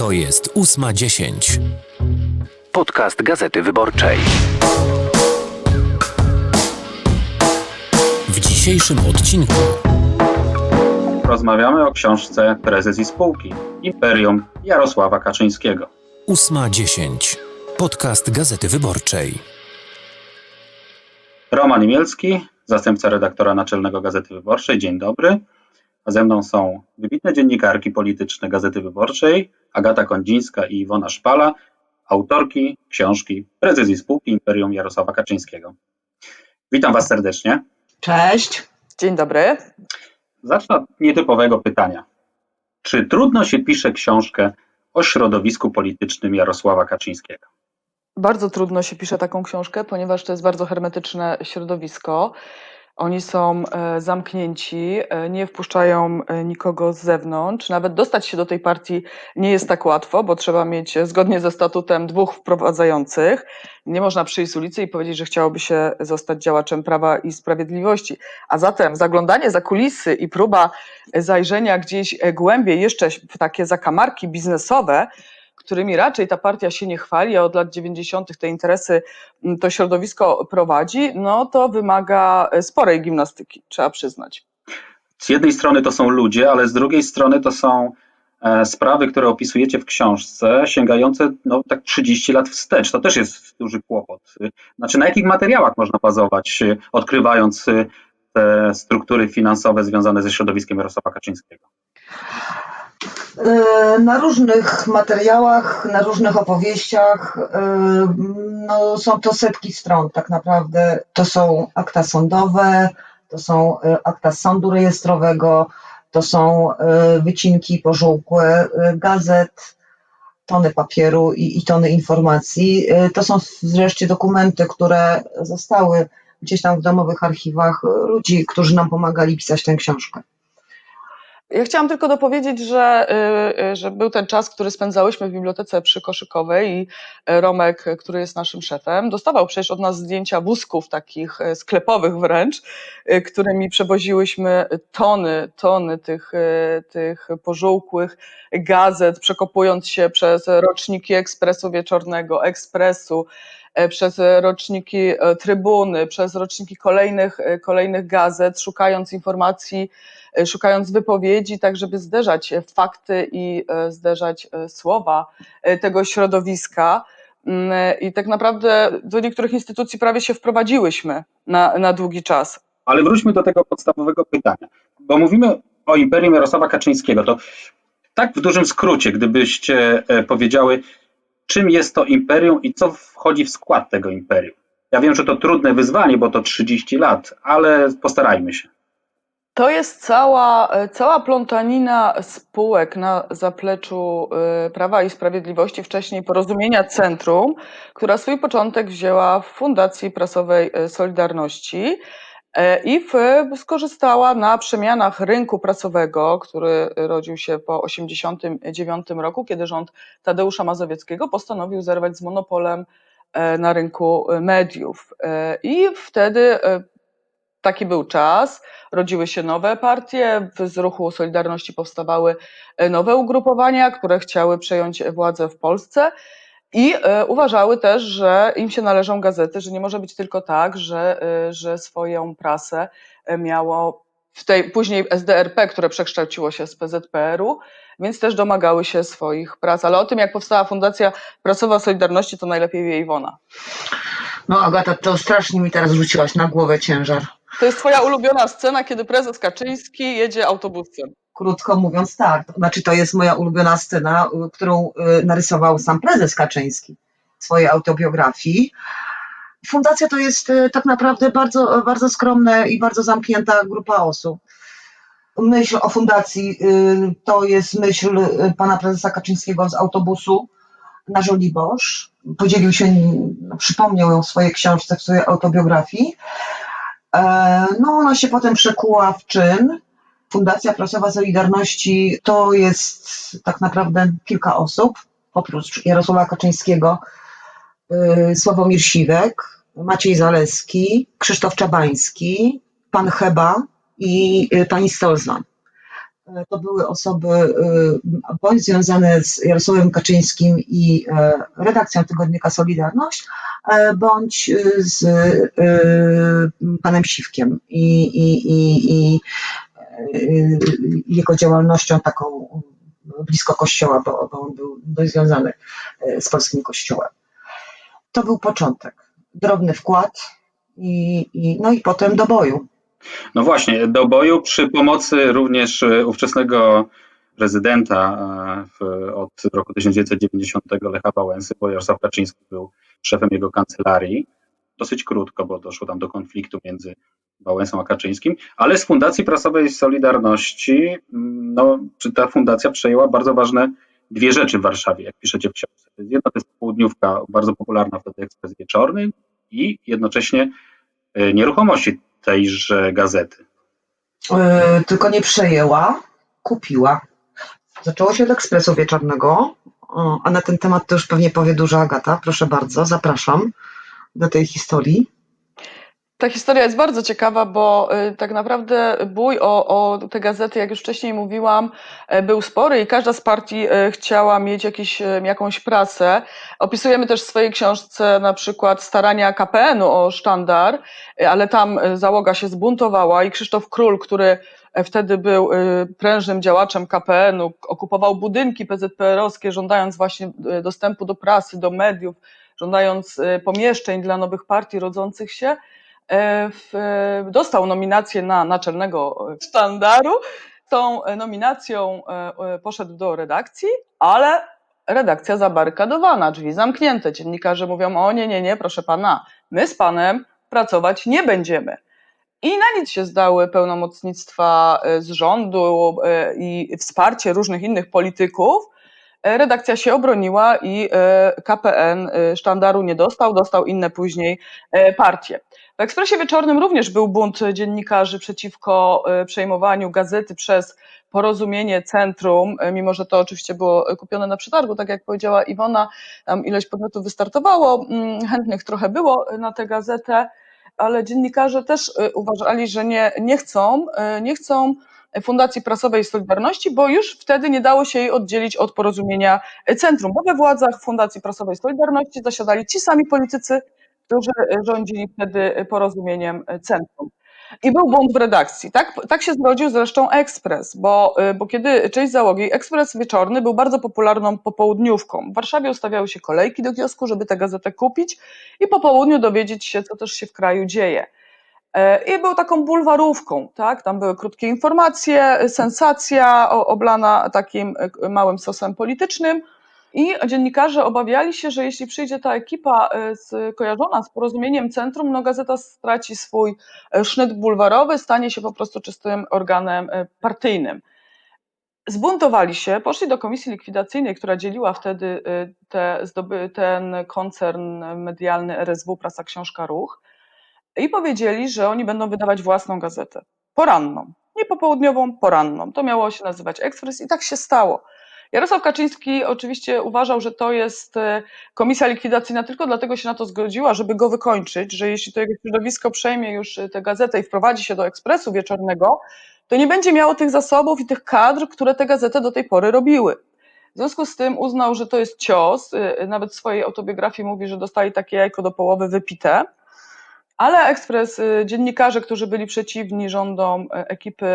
To jest ósma dziesięć. Podcast Gazety Wyborczej. W dzisiejszym odcinku Rozmawiamy o książce Prezes i spółki Imperium Jarosława Kaczyńskiego. ósma dziesięć. Podcast Gazety Wyborczej. Roman Imielski, zastępca redaktora naczelnego Gazety Wyborczej. Dzień dobry. A ze mną są wybitne dziennikarki polityczne Gazety Wyborczej, Agata Kondzińska i Iwona Szpala, autorki książki Prezes i spółki Imperium Jarosława Kaczyńskiego. Witam Was serdecznie. Cześć. Dzień dobry. Zacznę od nietypowego pytania. Czy trudno się pisze książkę o środowisku politycznym Jarosława Kaczyńskiego? Bardzo trudno się pisze taką książkę, ponieważ to jest bardzo hermetyczne środowisko. Oni są e, zamknięci, e, nie wpuszczają e, nikogo z zewnątrz. Nawet dostać się do tej partii nie jest tak łatwo, bo trzeba mieć zgodnie ze statutem dwóch wprowadzających. Nie można przyjść z ulicy i powiedzieć, że chciałoby się zostać działaczem prawa i sprawiedliwości. A zatem zaglądanie za kulisy i próba zajrzenia gdzieś głębiej, jeszcze w takie zakamarki biznesowe, którymi raczej ta partia się nie chwali, a od lat 90. te interesy m, to środowisko prowadzi, no to wymaga e, sporej gimnastyki, trzeba przyznać. Z jednej strony to są ludzie, ale z drugiej strony to są e, sprawy, które opisujecie w książce, sięgające no, tak 30 lat wstecz. To też jest duży kłopot. Znaczy, na jakich materiałach można bazować, y, odkrywając te struktury finansowe związane ze środowiskiem Jarosława Kaczyńskiego? E, Na różnych materiałach, na różnych opowieściach, e, no, są to setki stron tak naprawdę. To są akta sądowe, to są e, akta sądu rejestrowego, to są wycinki pożółkłe gazet, tony papieru i, i tony informacji. To są wreszcie dokumenty, które zostały gdzieś tam w domowych archiwach ludzi, którzy nam pomagali pisać tę książkę. Ja chciałam tylko dopowiedzieć, że, y, y, że był ten czas, który spędzałyśmy w bibliotece przykoszykowej i y, Romek, który jest naszym szefem, dostawał przecież od nas zdjęcia wózków takich sklepowych wręcz, którymi przewoziłyśmy tony, tony tych, tych pożółkłych gazet, przekopując się przez roczniki Ekspresu Wieczornego, Ekspresu, przez roczniki e, Trybuny, przez roczniki kolejnych, e, kolejnych gazet, szukając informacji e, szukając wypowiedzi, tak żeby zderzać e, fakty i e, zderzać e, słowa e, tego środowiska. Mm, e, I tak naprawdę do niektórych instytucji prawie się wprowadziłyśmy na, na długi czas. Ale wróćmy do tego podstawowego pytania, bo mówimy o Imperium Jarosława Kaczyńskiego. To tak w dużym skrócie, gdybyście e, powiedziały, czym jest to imperium i co wchodzi w skład tego imperium. Ja wiem, że to trudne wyzwanie, bo to 30 lat, ale postarajmy się. To jest cała, cała plątanina spółek na zapleczu e, Prawa i Sprawiedliwości, wcześniej Porozumienia Centrum, która swój początek wzięła w Fundacji Prasowej e, Solidarności e, i skorzystała na przemianach rynku prasowego, który rodził się po 1989 roku, kiedy rząd Tadeusza Mazowieckiego postanowił zerwać z monopolem e, na rynku e, mediów. I wtedy taki był czas rodziły się nowe partie, z ruchu Solidarności powstawały nowe ugrupowania, które chciały przejąć władzę w Polsce i e, uważały też, że im się należą gazety, że nie może być tylko tak, że, e, że swoją prasę e, miało w tej później SDRP, które przekształciło się z PZPR-u, więc też domagały się swoich prac. Ale o tym, jak powstała Fundacja Prasowa Solidarności, to najlepiej wie Iwona. No Agata, to strasznie mi teraz rzuciłaś na głowę ciężar. To jest twoja ulubiona scena, kiedy prezes Kaczyński jedzie autobusem. Krótko mówiąc tak, znaczy to jest moja ulubiona scena, y, którą y, narysował sam prezes Kaczyński w swojej autobiografii. Fundacja to jest y, tak naprawdę bardzo, bardzo skromna i bardzo zamknięta grupa osób. Myśl o fundacji to jest myśl pana prezesa Kaczyńskiego z autobusu na Żoliborz. Podzielił się, przypomniał ją w swojej książce, w swojej autobiografii. E, No, ona się potem przekuła w czyn. Fundacja Prasowa Solidarności to jest tak naprawdę kilka osób, oprócz Jarosława Kaczyńskiego, y, Sławomir Siwek, Maciej Zaleski, Krzysztof Czabański, pan Heba i y, pani Stolzman. E, to były osoby e, bądź związane z Jarosławem Kaczyńskim i e, redakcją tygodnika Solidarność, bądź z panem Siwkiem i, i, i, i jego działalnością taką blisko kościoła, bo, bo on był dość związany z polskim kościołem. To był początek. Drobny wkład i, i, no i potem do boju. No właśnie, do boju przy pomocy również e, ówczesnego prezydenta e, w, od roku 1990 Lecha Wałęsy, bo Jarosław Kaczyński był szefem jego kancelarii. Dosyć krótko, bo doszło tam do konfliktu między Wałęsą a Kaczyńskim, ale z Fundacji Prasowej Solidarności, no, czy ta fundacja przejęła bardzo ważne dwie rzeczy w Warszawie, jak piszecie w książce. Jedna to jest południówka, bardzo popularna wtedy ekspres wieczorny i jednocześnie e, nieruchomości tejże gazety. E, tylko nie przejęła, kupiła. Zaczęło się od ekspresu wieczornego, a na ten temat to już pewnie powie duża Agata. Proszę bardzo, zapraszam do tej historii. Ta historia jest bardzo ciekawa, bo y, tak naprawdę bój o, o te gazety, jak już wcześniej mówiłam, y, był spory i każda z partii y, chciała mieć jakiś, y, jakąś prasę. Opisujemy też w swojej książce na przykład starania KPN-u o sztandar, ale tam załoga się zbuntowała i Krzysztof Król, który wtedy był prężnym działaczem KPN-u, okupował budynki PZPR-owskie, żądając właśnie dostępu do prasy, do mediów, żądając pomieszczeń dla nowych partii rodzących się e, w, e, dostał nominację na naczelnego sztandaru. Tą e, nominacją e, e, poszedł do redakcji, ale redakcja zabarykadowana, drzwi zamknięte. Dziennikarze mówią: O nie, nie, nie, proszę pana, my z panem pracować nie będziemy. I na nic się zdały pełnomocnictwa e, z rządu e, i wsparcie różnych innych polityków. E, Redakcja się obroniła i e, KPN e, sztandaru nie dostał, dostał inne później e, partie. W Ekspresie Wieczornym również był bunt dziennikarzy przeciwko e, przejmowaniu gazety przez porozumienie centrum, e, mimo że to oczywiście było kupione na przetargu, tak jak powiedziała Iwona, tam ileś podmiotów wystartowało, mm, chętnych trochę było na tę gazetę, ale dziennikarze też e, uważali, że nie, nie chcą, nie chcą Fundacji Prasowej Solidarności, bo już wtedy nie dało się jej oddzielić od porozumienia centrum, bo we władzach Fundacji Prasowej Solidarności zasiadali ci sami politycy, którzy rządzili wtedy porozumieniem centrum. I był bunt w redakcji. Tak, tak się zrodził zresztą Ekspres, bo, bo kiedy część załogi, Ekspres Wieczorny był bardzo popularną popołudniówką. W Warszawie ustawiały się kolejki do kiosku, żeby tę gazetę kupić i po południu dowiedzieć się, co też się w kraju dzieje. E, I był taką bulwarówką, tak? Tam były krótkie informacje, sensacja oblana takim e, małym sosem politycznym. I dziennikarze obawiali się, że jeśli przyjdzie ta ekipa e, z, kojarzona z porozumieniem centrum, no gazeta straci swój e, sznyt bulwarowy, stanie się po prostu czystym organem e, partyjnym. Zbuntowali się, poszli do komisji likwidacyjnej, która dzieliła wtedy te, ten koncern medialny RSW, Prasa Książka Ruch i powiedzieli, że oni będą wydawać własną gazetę. Poranną. Nie popołudniową, poranną. To miało się nazywać Ekspres i tak się stało. Jarosław Kaczyński oczywiście uważał, że to jest e, komisja likwidacyjna, tylko dlatego się na to zgodziła, żeby go wykończyć, że jeśli to jego środowisko przejmie już e, tę gazetę i wprowadzi się do ekspresu wieczornego, to nie będzie miało tych zasobów i tych kadr, które tę gazetę do tej pory robiły. W związku z tym uznał, że to jest cios. e, Nawet w swojej autobiografii mówi, że dostali takie jajko do połowy wypite. Ale Ekspres, y, dziennikarze, którzy byli przeciwni rządom e, ekipy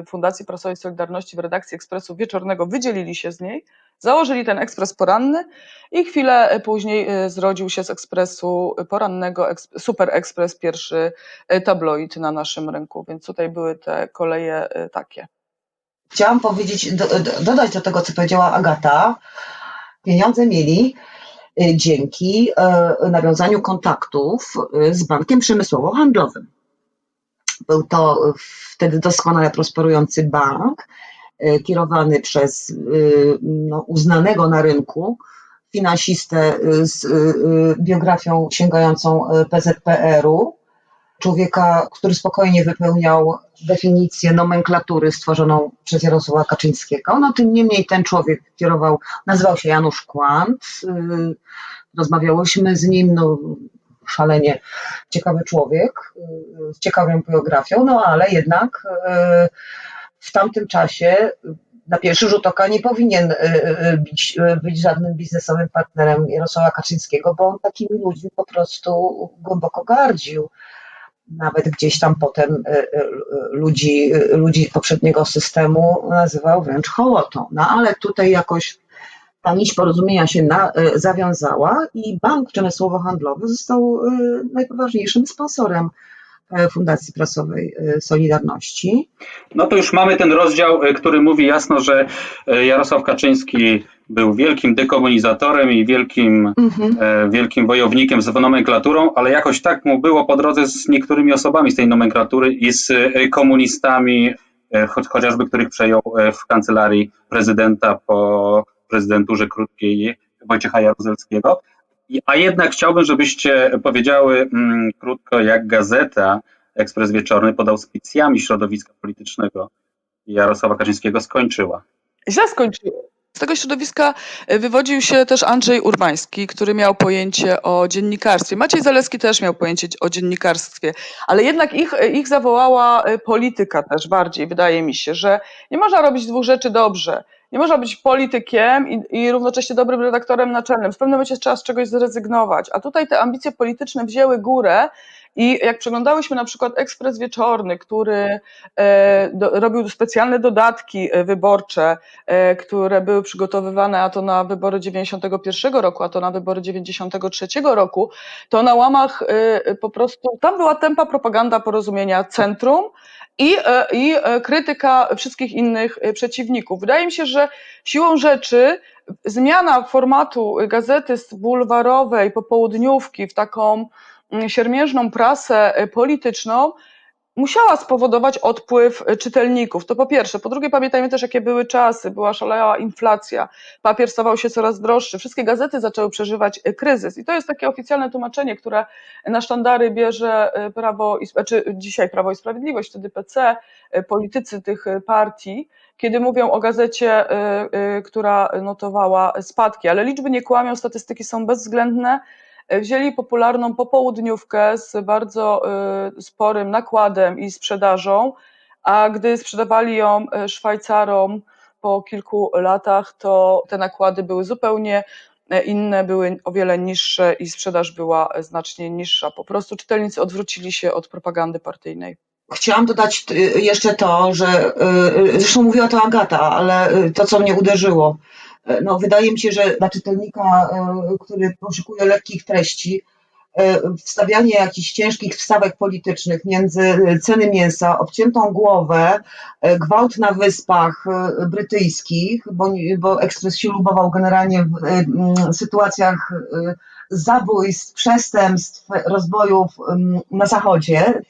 y, Fundacji Prasowej Solidarności w redakcji Ekspresu Wieczornego, wydzielili się z niej, założyli ten Ekspres poranny i chwilę później y, zrodził się z Ekspresu porannego Super Ekspres, pierwszy tabloid na naszym rynku, więc tutaj były te koleje takie. Chciałam powiedzieć, do, do, dodać do tego, co powiedziała Agata. Pieniądze mieli y, dzięki y, nawiązaniu kontaktów y, z bankiem przemysłowo-handlowym. Był to y, wtedy doskonale prosperujący bank, y, kierowany przez y, no, uznanego na rynku finansistę y, z y, y, biografią sięgającą y, PZPR-u, człowieka, który spokojnie wypełniał definicję nomenklatury stworzoną przez Jarosława Kaczyńskiego. No tym niemniej ten człowiek kierował, nazywał się Janusz Kłant. Yy, Rozmawiałyśmy z nim, no szalenie ciekawy człowiek, yy, z ciekawą biografią, no ale jednak yy, w tamtym czasie na pierwszy rzut oka nie powinien y, y, być, y, być żadnym biznesowym partnerem Jarosława Kaczyńskiego, bo on takimi ludźmi po prostu głęboko gardził. Nawet gdzieś tam potem y, y, ludzi, y, ludzi poprzedniego systemu nazywał wręcz hołotą. No ale tutaj jakoś ta nić porozumienia się na, zawiązała i Bank Przemysłowo-Handlowy został najpoważniejszym sponsorem Fundacji Prasowej y, Solidarności. No to już mamy ten rozdział, y, który mówi jasno, że Jarosław Kaczyński był wielkim dekomunizatorem i wielkim, Mhm. e, wielkim wojownikiem z nomenklaturą, ale jakoś tak mu było po drodze z niektórymi osobami z tej nomenklatury i z komunistami, e, cho- chociażby których przejął e, w kancelarii prezydenta po prezydenturze krótkiej Wojciecha Jaruzelskiego. A jednak chciałbym, żebyście powiedziały mm, krótko, jak gazeta Ekspres Wieczorny pod auspicjami środowiska politycznego Jarosława Kaczyńskiego skończyła. Źle skończyło. Z tego środowiska e, wywodził się też Andrzej Urbański, który miał pojęcie o dziennikarstwie. Maciej Zaleski też miał pojęcie o dziennikarstwie, ale jednak ich, e, ich zawołała e, polityka też bardziej, wydaje mi się, że nie można robić dwóch rzeczy dobrze. Nie można być politykiem i, i równocześnie dobrym redaktorem naczelnym. W pewnym momencie trzeba z czegoś zrezygnować. A tutaj te ambicje polityczne wzięły górę i jak przeglądałyśmy na przykład Ekspres Wieczorny, który e, do, robił specjalne dodatki e, wyborcze, e, które były przygotowywane a to na wybory 91 roku, a to na wybory 93 roku, to na łamach e, po prostu, tam była tempa propaganda porozumienia centrum i, e, i e, krytyka wszystkich innych e, przeciwników. Wydaje mi się, że siłą rzeczy zmiana formatu gazety z bulwarowej, popołudniówki w taką mm, siermiężną prasę polityczną musiała spowodować odpływ e, czytelników. To po pierwsze. Po drugie, pamiętajmy też, jakie były czasy. Była szalała inflacja, papier stawał się coraz droższy, wszystkie gazety zaczęły przeżywać e, kryzys. I to jest takie oficjalne tłumaczenie, które na sztandary bierze e, Prawo i, znaczy dzisiaj Prawo i Sprawiedliwość, wtedy PC, politycy tych partii, kiedy mówią o gazecie, która notowała spadki. Ale liczby nie kłamią, statystyki są bezwzględne wzięli popularną popołudniówkę z bardzo y, sporym nakładem i sprzedażą, a gdy sprzedawali ją y, Szwajcarom po kilku latach, to te nakłady były zupełnie inne, były o wiele niższe i sprzedaż była znacznie niższa. Po prostu czytelnicy odwrócili się od propagandy partyjnej. Chciałam dodać jeszcze to, że zresztą mówiła to Agata, ale to, co mnie uderzyło, no, wydaje mi się, że dla czytelnika, y, który poszukuje lekkich treści, y, wstawianie jakichś ciężkich wstawek politycznych między ceny mięsa, obciętą głowę, gwałt na wyspach brytyjskich, bo, bo ekspres się lubował generalnie w sytuacjach zabójstw, przestępstw, rozbojów na zachodzie,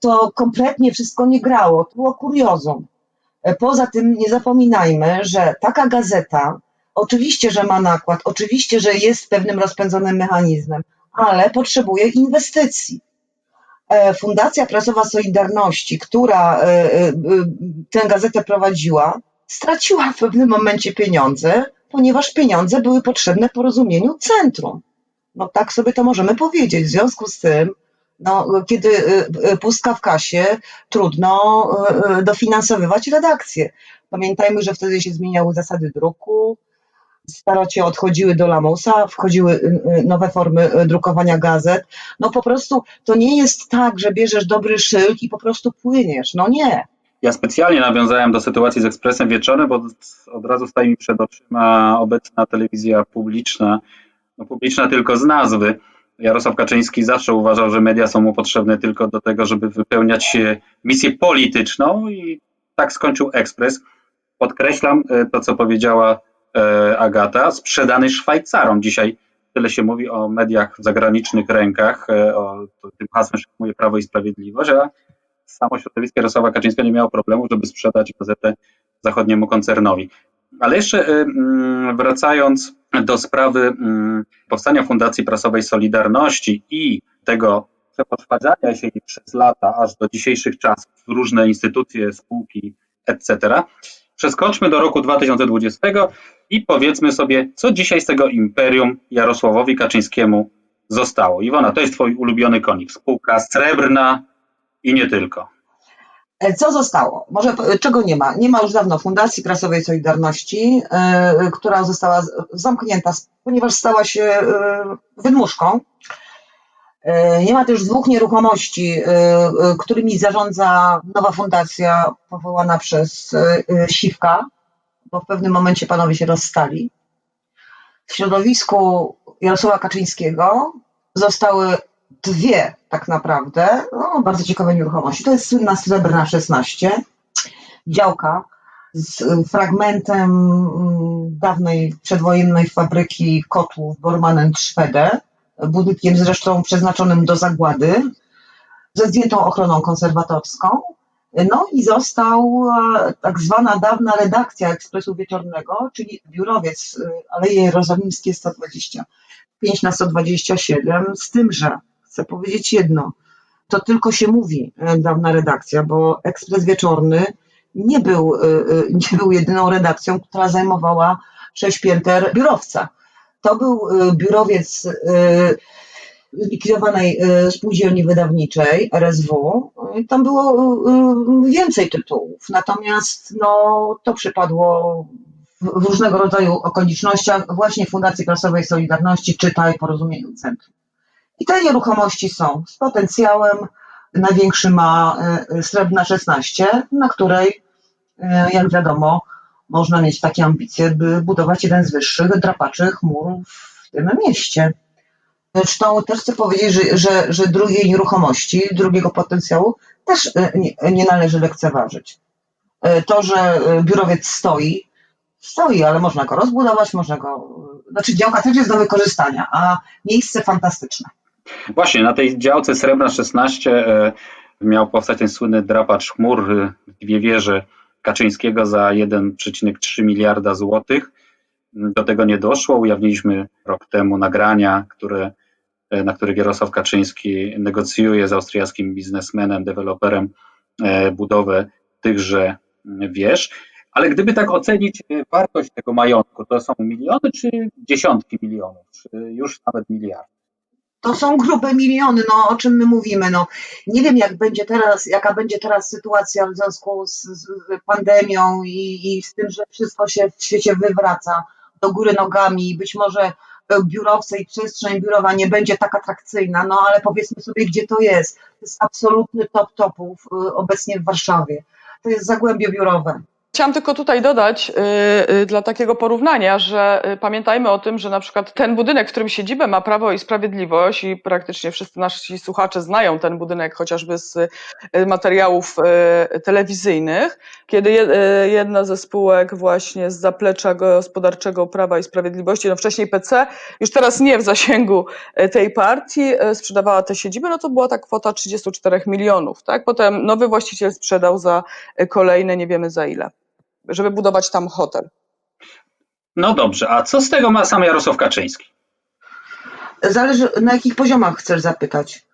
to kompletnie wszystko nie grało. To było kuriozum. E, Poza tym nie zapominajmy, że taka gazeta, oczywiście, że ma nakład, oczywiście, że jest pewnym rozpędzonym mechanizmem, ale potrzebuje inwestycji. E, Fundacja Prasowa Solidarności, która e, e, tę gazetę prowadziła, straciła w pewnym momencie pieniądze, ponieważ pieniądze były potrzebne porozumieniu centrum. No tak sobie to możemy powiedzieć. W związku z tym, no, kiedy pustka w kasie, trudno dofinansowywać redakcję. Pamiętajmy, że wtedy się zmieniały zasady druku, starocie odchodziły do lamusa, wchodziły y, y, nowe formy y, drukowania gazet. No po prostu to nie jest tak, że bierzesz dobry szyld i po prostu płyniesz. No nie. Ja specjalnie nawiązałem do sytuacji z Ekspresem Wieczornym, bo od, razu staje mi przed oczyma obecna telewizja publiczna, no publiczna tylko z nazwy. Jarosław Kaczyński zawsze uważał, że media są mu potrzebne tylko do tego, żeby wypełniać e, misję polityczną i tak skończył Ekspres. Podkreślam e, to, co powiedziała Agata, sprzedany Szwajcarom. Dzisiaj tyle się mówi o mediach w zagranicznych rękach, e, o tym hasłem szykuje Prawo i Sprawiedliwość, a samo środowisko Jarosława Kaczyńskiego nie miało problemu, żeby sprzedać gazetę zachodniemu koncernowi. Ale jeszcze y, mm, wracając do sprawy mm, powstania Fundacji Prasowej Solidarności i tego przepoczwarzania się jej przez lata aż do dzisiejszych czasów różne instytucje, spółki, etc. Przeskoczmy do roku 2020 i powiedzmy sobie, co dzisiaj z tego imperium Jarosławowi Kaczyńskiemu zostało. Iwona, to jest twój ulubiony konik. Spółka srebrna i nie tylko. E, Co zostało? Może p- czego nie ma? Nie ma już dawno Fundacji Prasowej Solidarności, e, która została zamknięta, ponieważ stała się e, wydmuszką. E, Nie ma też dwóch nieruchomości, e, e, którymi zarządza nowa fundacja powołana przez Siwka, bo w pewnym momencie panowie się rozstali. W środowisku Jarosława Kaczyńskiego zostały dwie tak naprawdę no, bardzo ciekawe nieruchomości. To jest słynna Srebrna 16, działka z fragmentem mm, dawnej przedwojennej fabryki kotłów Bormanen Szwede, budynkiem zresztą przeznaczonym do zagłady, ze zdjętą ochroną konserwatorską. No i został tak zwana dawna redakcja Ekspresu Wieczornego, czyli biurowiec y, Aleje Jerozolimskie 125 na 127, z tym, że chcę powiedzieć jedno, to tylko się mówi e, dawna redakcja, bo Ekspres Wieczorny nie był, e, nie był jedyną redakcją, która zajmowała sześć pięter biurowca. To był e, biurowiec e, zlikwidowanej e, spółdzielni wydawniczej RSW. Tam było więcej tytułów, natomiast no, to przypadło w różnego rodzaju okolicznościach właśnie Fundacji Prasowej Solidarności, czytaj Porozumieniu Centrum. I te nieruchomości są z potencjałem. Największy ma Srebrna 16, na której, jak wiadomo, można mieć takie ambicje, by budować jeden z wyższych drapaczy chmur w tym mieście. Zresztą też chcę powiedzieć, że, że, że drugiej nieruchomości, drugiego potencjału też e, nie, nie należy lekceważyć. E, To, że e, biurowiec stoi, stoi, ale można go rozbudować, można go. Znaczy, działka też jest do wykorzystania, a miejsce fantastyczne. Właśnie, na tej działce Srebrna 16 e, miał powstać ten słynny drapacz chmur, dwie wieże Kaczyńskiego za 1,3 miliarda złotych. Do tego nie doszło. Ujawniliśmy rok temu nagrania, które, e, na których Jarosław Kaczyński negocjuje z austriackim biznesmenem, deweloperem e, budowę tychże wież. Ale gdyby tak ocenić e, wartość tego majątku, to są miliony czy dziesiątki milionów, czy już nawet miliardy? To są grube miliony, no o czym my mówimy. No, nie wiem, jak będzie teraz, jaka będzie teraz sytuacja w związku z, z pandemią i, i z tym, że wszystko się w świecie wywraca do góry nogami i być może biurowce i przestrzeń biurowa nie będzie tak atrakcyjna, no ale powiedzmy sobie, gdzie to jest. To jest absolutny top topów y, obecnie w Warszawie. To jest zagłębie biurowe. Chciałam tylko tutaj dodać y, y, dla takiego porównania, że y, pamiętajmy o tym, że na przykład ten budynek, w którym siedzibę ma Prawo i Sprawiedliwość i praktycznie wszyscy nasi słuchacze znają ten budynek chociażby z materiałów telewizyjnych, kiedy je, jedna ze spółek właśnie z zaplecza gospodarczego Prawa i Sprawiedliwości, no wcześniej PC, już teraz nie w zasięgu tej partii, sprzedawała tę siedzibę, no to była ta kwota 34 milionów, tak? Potem nowy właściciel sprzedał za kolejne, nie wiemy za ile żeby budować tam hotel. No dobrze, a co z tego ma sam Jarosław Kaczyński? Zależy, na jakich poziomach chcesz zapytać.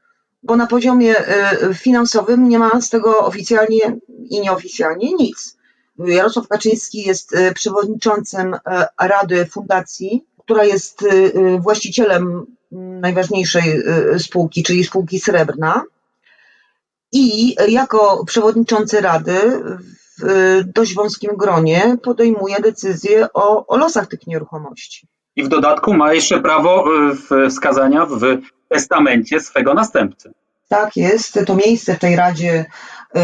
Bo na poziomie y, finansowym nie ma z tego oficjalnie i nieoficjalnie nic. Jarosław Kaczyński jest y, przewodniczącym y, Rady Fundacji, która jest właścicielem mm, najważniejszej spółki, czyli spółki Srebrna. I jako przewodniczący Rady w y, dość wąskim gronie podejmuje decyzje o, o losach tych nieruchomości. I w dodatku ma jeszcze prawo y, wskazania w testamencie swego następcy. Tak jest, to miejsce w tej Radzie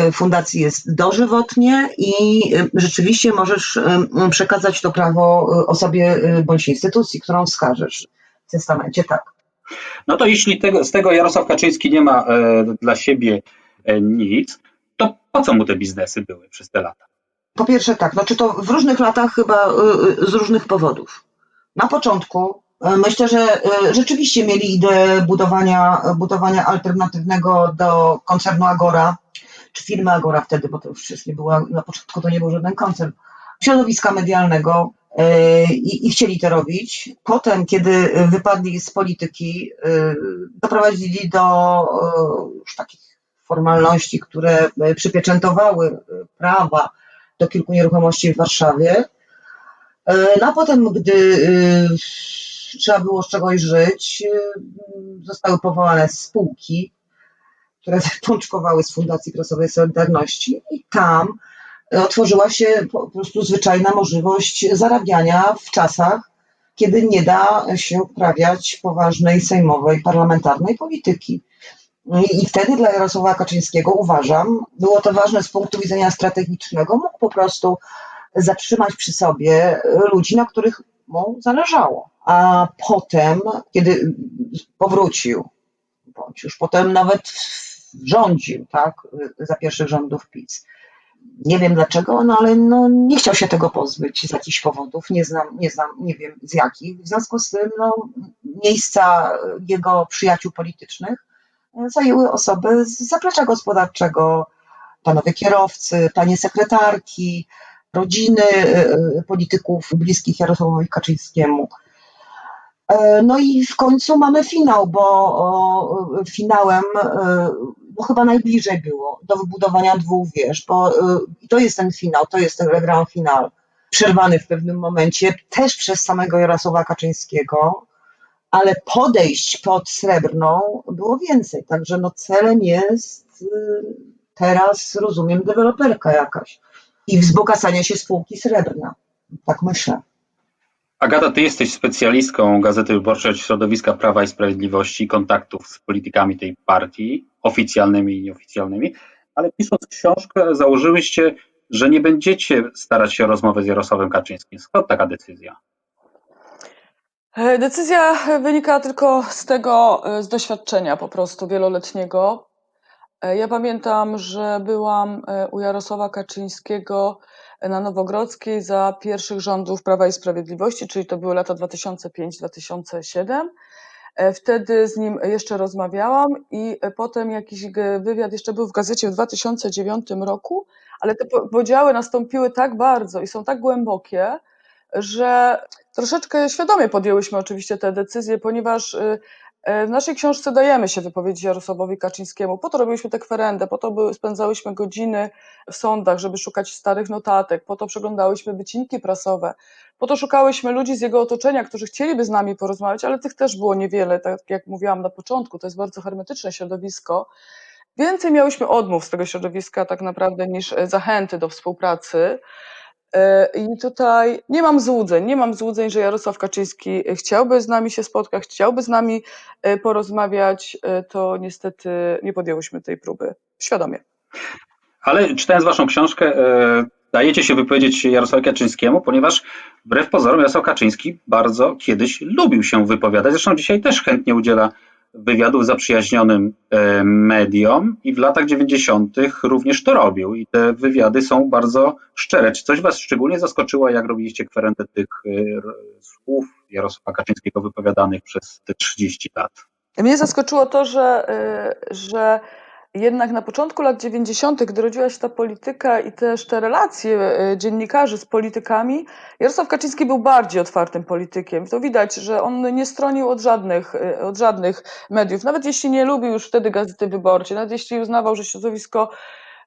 y, Fundacji jest dożywotnie i rzeczywiście możesz przekazać to prawo osobie bądź instytucji, którą wskażesz w testamencie, tak. No to jeśli tego, z tego Jarosław Kaczyński nie ma e, dla siebie e, nic, po co mu te biznesy były przez te lata? Po pierwsze tak, znaczy to w różnych latach chyba y, y, z różnych powodów. Na początku y, myślę, że rzeczywiście mieli ideę budowania, budowania alternatywnego do koncernu Agora, czy firmy Agora wtedy, bo to już przecież nie była, na początku to nie był żaden koncern, środowiska medialnego i, i chcieli to robić. Potem, kiedy wypadli z polityki, doprowadzili do już takich formalności, które y, przypieczętowały y, prawa do kilku nieruchomości w Warszawie. E, No a potem, gdy trzeba było z czegoś żyć, zostały powołane spółki, które pączkowały z Fundacji Prasowej Solidarności i tam otworzyła się po prostu zwyczajna możliwość zarabiania w czasach, kiedy nie da się uprawiać poważnej sejmowej, parlamentarnej polityki. I wtedy dla Jarosława Kaczyńskiego uważam, było to ważne z punktu widzenia strategicznego, mógł po prostu zatrzymać przy sobie ludzi, na których mu zależało. A potem, kiedy powrócił, bądź już potem nawet rządził, tak, za pierwszych rządów PiS. Nie wiem dlaczego, no ale no, nie chciał się tego pozbyć z jakichś powodów, nie znam, nie znam, nie wiem z jakich. W związku z tym no, miejsca jego przyjaciół politycznych zajęły osoby z zaplecza gospodarczego, panowie kierowcy, panie sekretarki, rodziny y, polityków bliskich Jarosławowi Kaczyńskiemu. E, No i w końcu mamy finał, bo finałem, e, bo chyba najbliżej było do wybudowania dwóch wież, bo e, to jest ten finał, to jest ten Grand Final, przerwany w pewnym momencie też przez samego Jarosława Kaczyńskiego, ale podejść pod Srebrną było więcej, także no celem jest y, teraz, rozumiem, deweloperka jakaś i wzbogacanie się spółki Srebrna, tak myślę. Agata, ty jesteś specjalistką Gazety Wyborczej od środowiska Prawa i Sprawiedliwości, kontaktów z politykami tej partii, oficjalnymi i nieoficjalnymi, ale pisząc książkę założyłyście, że nie będziecie starać się o rozmowę z Jarosławem Kaczyńskim. Skąd taka decyzja? E, Decyzja wynika tylko z tego, e, z doświadczenia po prostu wieloletniego. E, Ja pamiętam, że byłam u Jarosława Kaczyńskiego na Nowogrodzkiej za pierwszych rządów Prawa i Sprawiedliwości, czyli to były lata 2005-2007. E, Wtedy z nim jeszcze rozmawiałam i potem jakiś wywiad jeszcze był w gazecie w 2009 roku, ale te po- podziały nastąpiły tak bardzo i są tak głębokie, że troszeczkę świadomie podjęłyśmy oczywiście te decyzje, ponieważ y, y, w naszej książce dajemy się wypowiedzieć Jarosławowi Kaczyńskiemu. Po to robiliśmy tę kwerendę, po to by, spędzałyśmy godziny w sądach, żeby szukać starych notatek, po to przeglądałyśmy wycinki prasowe, po to szukałyśmy ludzi z jego otoczenia, którzy chcieliby z nami porozmawiać, ale tych też było niewiele, tak jak mówiłam na początku, to jest bardzo hermetyczne środowisko. Więcej miałyśmy odmów z tego środowiska tak naprawdę niż e, zachęty do współpracy. E, I tutaj nie mam złudzeń, nie mam złudzeń, że Jarosław Kaczyński chciałby z nami się spotkać, chciałby z nami e, porozmawiać, e, to niestety nie podjęłyśmy tej próby świadomie. Ale czytając waszą książkę, dajecie się wypowiedzieć Jarosławowi Kaczyńskiemu, ponieważ wbrew pozorom Jarosław Kaczyński bardzo kiedyś lubił się wypowiadać. Zresztą dzisiaj też chętnie udziela wywiadów zaprzyjaźnionym e, mediom i w latach 90. również to robił. I te wywiady są bardzo szczere. Czy coś was szczególnie zaskoczyło, jak robiliście kwerentę tych e, słów Jarosława Kaczyńskiego wypowiadanych przez te 30 lat? Mnie zaskoczyło to, że, y, że jednak na początku lat 90., gdy rodziła się ta polityka i też te relacje y, dziennikarzy z politykami, Jarosław Kaczyński był bardziej otwartym politykiem. To widać, że on nie stronił od żadnych, y, od żadnych mediów. Nawet jeśli nie lubił już wtedy Gazety Wyborczej, nawet jeśli uznawał, że środowisko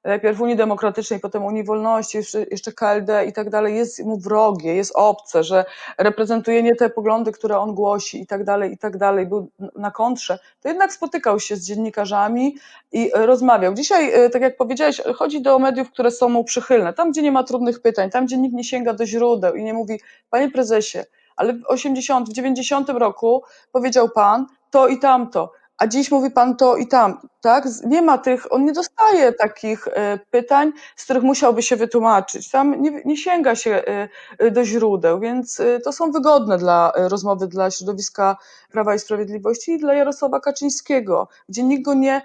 najpierw Unii Demokratycznej, potem Unii Wolności, jeszcze, KLD i tak dalej, jest mu wrogie, jest obce, że reprezentuje nie te poglądy, które on głosi i tak dalej, i tak dalej, był na kontrze, to jednak spotykał się z dziennikarzami i rozmawiał. Dzisiaj, e, tak jak powiedziałeś, chodzi do mediów, które są mu przychylne, tam gdzie nie ma trudnych pytań, tam gdzie nikt nie sięga do źródeł i nie mówi, panie prezesie, ale w 80, w 90 roku powiedział pan to i tamto, a dziś mówi pan to i tam, tak? Nie ma tych, on nie dostaje takich e, pytań, z których musiałby się wytłumaczyć. Tam nie, nie sięga się e, e, do źródeł, więc to są wygodne dla rozmowy dla środowiska Prawa i Sprawiedliwości i dla Jarosława Kaczyńskiego, gdzie nikt go nie.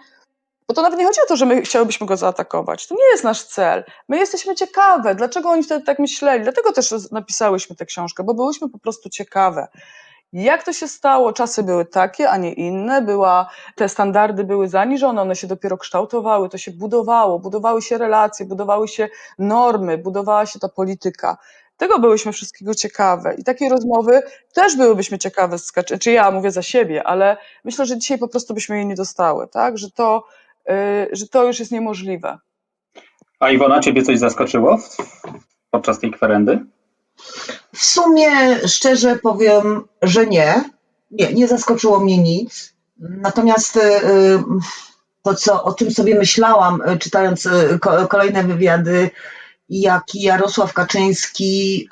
Bo to nawet nie chodzi o to, że my chciałybyśmy go zaatakować. To nie jest nasz cel. My jesteśmy ciekawe, dlaczego oni wtedy tak myśleli. Dlatego też napisałyśmy tę książkę, bo byłyśmy po prostu ciekawe. Jak to się stało? Czasy były takie, a nie inne. Była, te standardy były zaniżone, one się dopiero kształtowały, to się budowało, budowały się relacje, budowały się normy, budowała się ta polityka. Tego byłyśmy wszystkiego ciekawe i takiej rozmowy też byłybyśmy ciekawe, czy ja mówię za siebie, ale myślę, że dzisiaj po prostu byśmy jej nie dostały, tak? Że to, yy, że to już jest niemożliwe. A Iwona, ciebie coś zaskoczyło podczas tej kwerendy? W sumie szczerze powiem, że nie. Nie, nie zaskoczyło mnie nic. Natomiast y, y, to, co, o czym sobie myślałam, e, czytając ko- kolejne wywiady, jaki Jarosław Kaczyński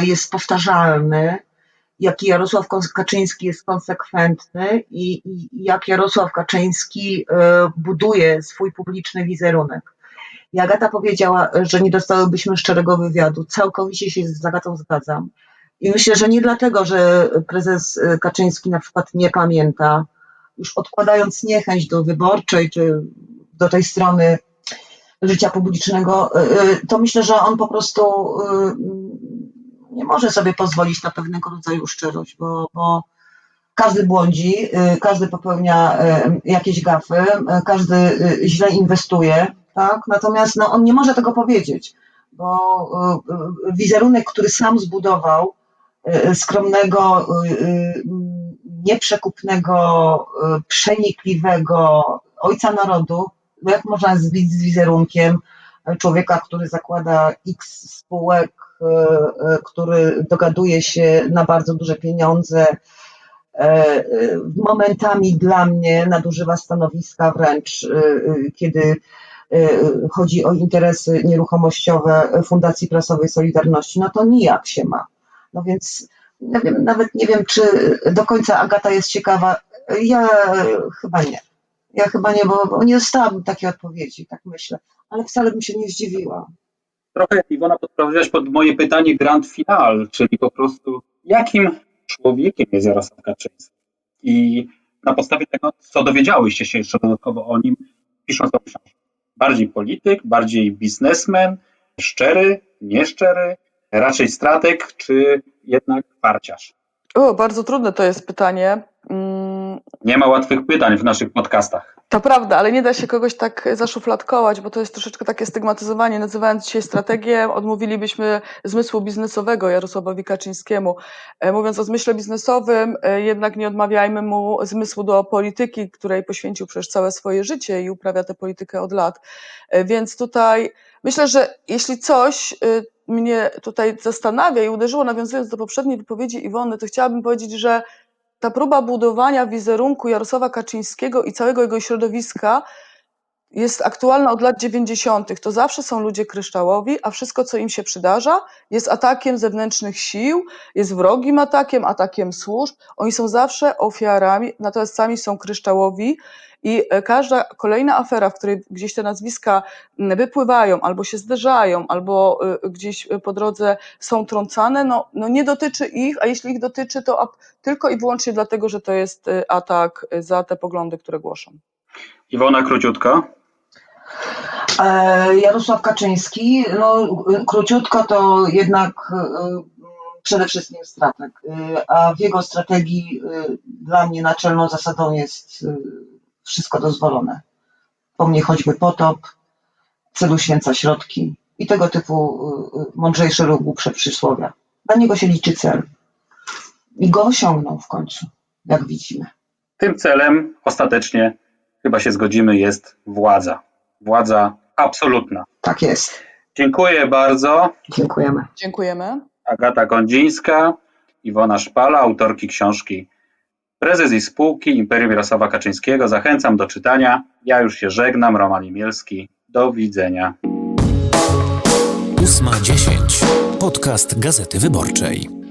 jest powtarzalny, jaki Jarosław Kaczyński jest konsekwentny i, i jak Jarosław Kaczyński buduje swój publiczny wizerunek. I Agata powiedziała, że nie dostałybyśmy szczerego wywiadu. Całkowicie się z Agatą zgadzam. I myślę, że nie dlatego, że prezes e, Kaczyński na przykład nie pamięta, już odkładając niechęć do wyborczej czy do tej strony życia publicznego, e, e, to myślę, że on po prostu nie może sobie pozwolić na pewnego rodzaju szczerość, bo, bo każdy błądzi, y, każdy popełnia y, jakieś gafy, y, każdy y, źle inwestuje, tak? Natomiast no, on nie może tego powiedzieć, bo y, y, wizerunek, który sam zbudował, y, skromnego, y, nieprzekupnego, przenikliwego ojca narodu, no jak można zbić z wizerunkiem człowieka, który zakłada x spółek, który dogaduje się na bardzo duże pieniądze, e, momentami dla mnie nadużywa stanowiska wręcz, kiedy chodzi o interesy nieruchomościowe Fundacji Prasowej Solidarności, no to nijak się ma. No więc wiem, nawet nie wiem, czy do końca Agata jest ciekawa. Ja chyba nie. Ja chyba nie, bo, bo nie dostałabym takiej odpowiedzi, tak myślę. Ale wcale bym się nie zdziwiła. Trochę Iwona podprowadziłaś pod moje pytanie grand final, czyli po prostu jakim człowiekiem jest Jarosław Kaczyński? I na podstawie tego, co dowiedziałyście się jeszcze dodatkowo o nim, pisząc tą książkę. Bardziej polityk, bardziej biznesmen, szczery, nieszczery, raczej strateg, czy jednak farciarz? O, bardzo trudne to jest pytanie. Mm, Nie ma łatwych pytań w naszych podcastach. To prawda, ale nie da się kogoś tak zaszufladkować, bo to jest troszeczkę takie stygmatyzowanie. Nazywając dzisiaj strategię, odmówilibyśmy zmysłu biznesowego Jarosławowi Kaczyńskiemu. E, Mówiąc o zmyśle biznesowym, e, jednak nie odmawiajmy mu zmysłu do polityki, której poświęcił przecież całe swoje życie i uprawia tę politykę od lat. E, Więc tutaj myślę, że jeśli coś mnie tutaj zastanawia i uderzyło, nawiązując do poprzedniej wypowiedzi Iwony, to chciałabym powiedzieć, że ta próba budowania wizerunku Jarosława Kaczyńskiego i całego jego środowiska jest aktualna od lat 90. To zawsze są ludzie kryształowi, a wszystko, co im się przydarza, jest atakiem zewnętrznych sił, jest wrogim atakiem, atakiem służb. Oni są zawsze ofiarami, natomiast sami są kryształowi i e, każda kolejna afera, w której gdzieś te nazwiska wypływają, albo się zderzają, albo y, gdzieś po drodze są trącane, no, no nie dotyczy ich, a jeśli ich dotyczy, to tylko i wyłącznie dlatego, że to jest atak za te poglądy, które głoszą. Iwona króciutko. E, Jarosław Kaczyński, no króciutko to jednak e, przede wszystkim strateg, E, a w jego strategii dla mnie naczelną zasadą jest wszystko dozwolone. Po mnie choćby potop, celu święca środki i tego typu mądrzejsze lub głupsze przysłowia. Dla niego się liczy cel. I go osiągnął w końcu, jak widzimy. Tym celem ostatecznie, chyba się zgodzimy, jest władza. Władza absolutna. Tak jest. Dziękuję bardzo. Dziękujemy. Dziękujemy. Agata Gondzińska, Iwona Szpala, autorki książki Prezes i spółki Imperium Jarosława Kaczyńskiego. Zachęcam do czytania. Ja już się żegnam, Roman Imielski. Do widzenia. 8.10. Podcast Gazety Wyborczej.